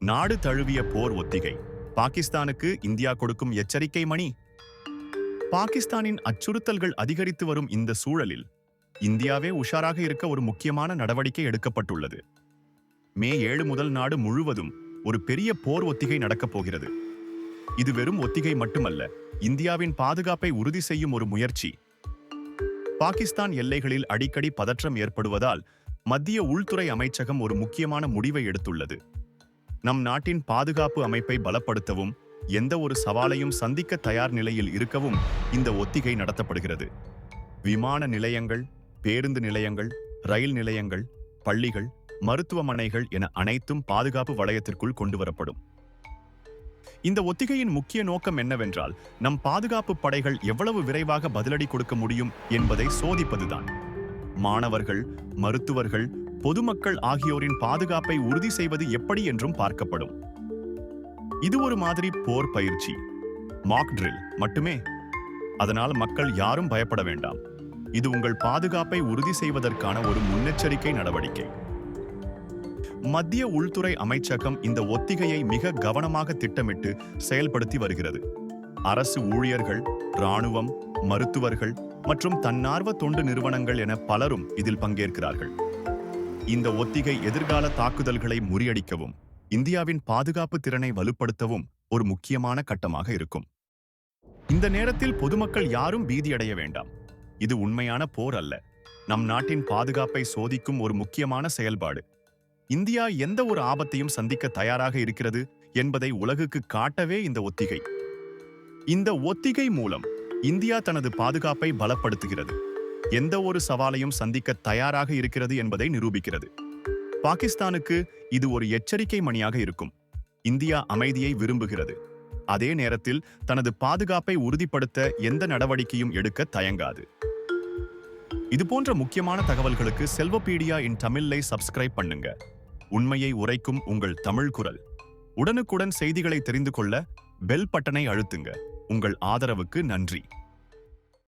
நாடு தழுவிய போர் ஒத்திகை. பாகிஸ்தானுக்கு இந்தியா கொடுக்கும் எச்சரிக்கை மணி. பாகிஸ்தானின் அச்சுறுத்தல்கள் அதிகரித்து வரும் இந்த சூழலில் இந்தியாவே உஷாராக இருக்க ஒரு முக்கியமான நடவடிக்கை எடுக்கப்பட்டுள்ளது. மே ஏழு முதல் நாடு முழுவதும் ஒரு பெரிய போர் ஒத்திகை நடக்கப் போகிறது. இது வெறும் ஒத்திகை மட்டுமல்ல இந்தியாவின் பாதுகாப்பை உறுதி செய்யும் ஒரு முயற்சி. பாகிஸ்தான் எல்லைகளில் அடிக்கடி பதற்றம் ஏற்படுவதால் மத்திய உள்துறை அமைச்சகம் ஒரு முக்கியமான முடிவை எடுத்துள்ளது. நம் நாட்டின் பாதுகாப்பு அமைப்பை பலப்படுத்தவும் எந்த ஒரு சவாலையும் சந்திக்க தயார் நிலையில் இருக்கவும் இந்த ஒத்திகை நடத்தப்படுகிறது. விமான நிலையங்கள் பேருந்து நிலையங்கள் ரயில் நிலையங்கள் பள்ளிகள் மருத்துவமனைகள் என அனைத்தும் பாதுகாப்பு வளையத்திற்குள் கொண்டுவரப்படும். இந்த ஒத்திகையின் முக்கிய நோக்கம் என்னவென்றால் நம் பாதுகாப்பு படைகள் எவ்வளவு விரைவாக பதிலடி கொடுக்க முடியும் என்பதை சோதிப்பதுதான். மாணவர்கள் மருத்துவர்கள் பொதுமக்கள் ஆகியோரின் பாதுகாப்பை உறுதி செய்வது எப்படி என்றும் பார்க்கப்படும். இது ஒரு மாதிரி போர் பயிற்சி மாக் ட்ரில் மட்டுமே. அதனால் மக்கள் யாரும் பயப்பட வேண்டாம். இது உங்கள் பாதுகாப்பை உறுதி செய்வதற்கான ஒரு முன்னெச்சரிக்கை நடவடிக்கை. மத்திய உள்துறை அமைச்சகம் இந்த ஒத்திகையை மிக கவனமாக திட்டமிட்டு செயல்படுத்தி வருகிறது. அரசு ஊழியர்கள் இராணுவம் மருத்துவர்கள் மற்றும் தன்னார்வ தொண்டு நிறுவனங்கள் என பலரும் இதில் பங்கேற்கிறார்கள். இந்த ஒத்திகை எதிர்கால தாக்குதல்களை முறியடிக்கவும் இந்தியாவின் பாதுகாப்பு திறனை வலுப்படுத்தவும் ஒரு முக்கியமான கட்டமாக இருக்கும். இந்த நேரத்தில் பொதுமக்கள் யாரும் பீதியடைய வேண்டாம். இது உண்மையான போர் அல்ல. நம் நாட்டின் பாதுகாப்பை சோதிக்கும் ஒரு முக்கியமான செயல்பாடு. இந்தியா எந்த ஒரு ஆபத்தையும் சந்திக்க தயாராக இருக்கிறது என்பதை உலகுக்கு காட்டவே இந்த ஒத்திகை. இந்த ஒத்திகை மூலம் இந்தியா தனது பாதுகாப்பை பலப்படுத்துகிறது. எந்த ஒரு சவாலையும் சந்திக்க தயாராக இருக்கிறது என்பதை நிரூபிக்கிறது. பாகிஸ்தானுக்கு இது ஒரு எச்சரிக்கை மணியாக இருக்கும். இந்தியா அமைதியை விரும்புகிறது. அதே நேரத்தில் தனது பாதுகாப்பை உறுதிப்படுத்த எந்த நடவடிக்கையும் எடுக்க தயங்காது. இதுபோன்ற முக்கியமான தகவல்களுக்கு செல்வபீடியா இன் தமிழை சப்ஸ்கிரைப் பண்ணுங்க. உண்மையை உரைக்கும் உங்கள் தமிழ் குரல். உடனுக்குடன் செய்திகளை தெரிந்து கொள்ள பெல் பட்டனை அழுத்துங்க. உங்கள் ஆதரவுக்கு நன்றி.